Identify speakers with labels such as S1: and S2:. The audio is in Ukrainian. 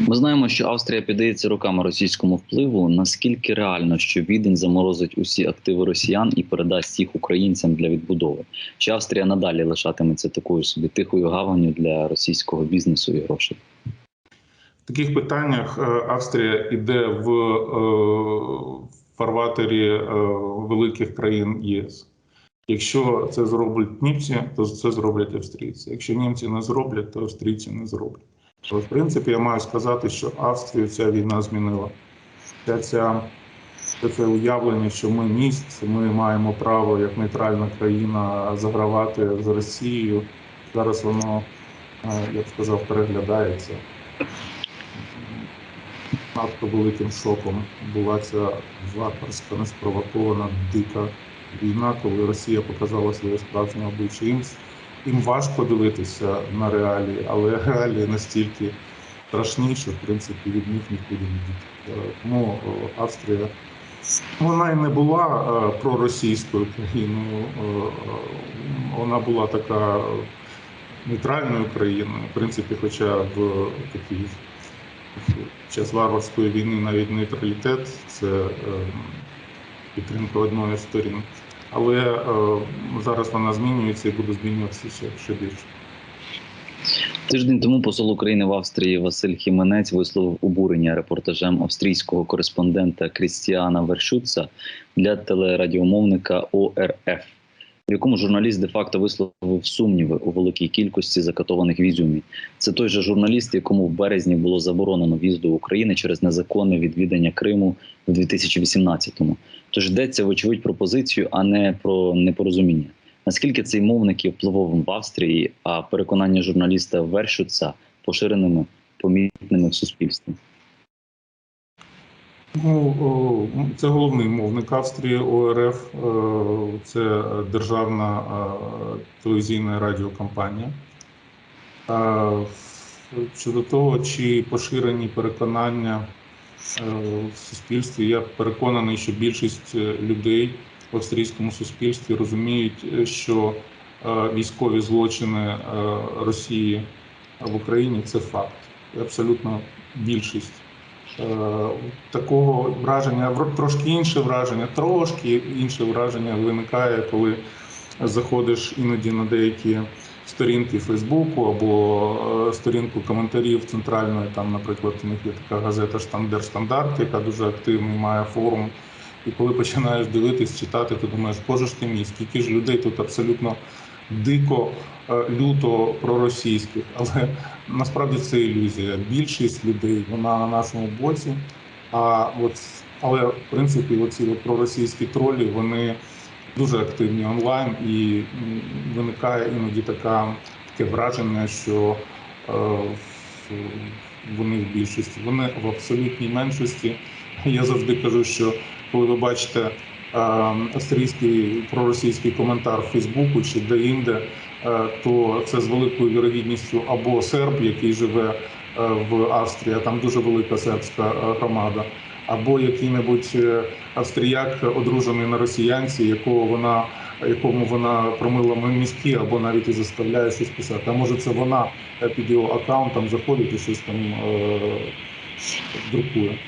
S1: Ми знаємо, що Австрія піддається руками російському впливу. Наскільки реально, що Відень заморозить усі активи росіян і передасть їх українцям для відбудови? Чи Австрія надалі лишатиметься такою собі тихою гаванню для російського бізнесу і грошей?
S2: В таких питаннях е, Австрія йде в е, фарватері е, великих країн ЄС. Якщо це зроблять німці, то це зроблять австрійці. Якщо німці не зроблять, то австрійці не зроблять. То, в принципі, я маю сказати, що Австрію ця війна змінила. Ця, ця, це, це уявлення, що ми місць, ми маємо право як нейтральна країна загравати з Росією. Зараз воно, е, я б сказав, переглядається надто великим шоком була ця варварська, неспровокована, дика війна, коли Росія показала своє справжнє обличчя. Їм, важко дивитися на реалії, але реалії настільки страшні, що в принципі від них нікуди не діти. Е, Тому е, Австрія вона і не була е, проросійською країною, вона була така нейтральною країною, в принципі, хоча в такій час варварської війни навіть нейтралітет це е, підтримка одної сторін. Але е, зараз вона змінюється і буде змінюватися ще, ще більше.
S1: Тиждень тому посол України в Австрії Василь Хіменець висловив обурення репортажем австрійського кореспондента Крістіана Вершуца для телерадіомовника ОРФ, в якому журналіст де-факто висловив сумніви у великій кількості закатованих в Це той же журналіст, якому в березні було заборонено в'їзд до України через незаконне відвідання Криму в 2018-му. Тож йдеться вочевидь про позицію, а не про непорозуміння. Наскільки цей мовник є впливовим в Австрії, а переконання журналіста Вершуца поширеними помітними в суспільстві?
S2: Ну, це головний мовник Австрії ОРФ, е, це державна е, телевізійна радіокомпанія. Е, Щодо того, чи поширені переконання в суспільстві, я переконаний, що більшість людей в австрійському суспільстві розуміють, що військові злочини Росії в Україні це факт. Абсолютно більшість. Е, Такого враження, вр- трошки інше враження, трошки інше враження виникає, коли заходиш іноді на деякі сторінки Фейсбуку або е, сторінку коментарів центральної, там, наприклад, у них є така газета Штандерстандарт, яка дуже активний, має форум. І коли починаєш дивитись, читати, ти думаєш, боже ж ти мій, скільки ж людей тут абсолютно дико, е, люто проросійських. Але насправді це ілюзія. Більшість людей вона на нашому боці. А от, але в принципі, оці проросійські тролі вони дуже активні онлайн, і виникає іноді така таке враження, що е, вони в більшості, вони в абсолютній меншості. Я завжди кажу, що коли ви бачите австрійський проросійський коментар в Фейсбуку чи де-інде, е, то це з великою вірогідністю або серб, який живе е, в Австрії, а там дуже велика сербська е, громада, або який-небудь австріяк, одружений на росіянці, якого вона якому вона промила мізки, або навіть і заставляє щось писати. А може це вона під його аккаунтом заходить і щось там е, друкує.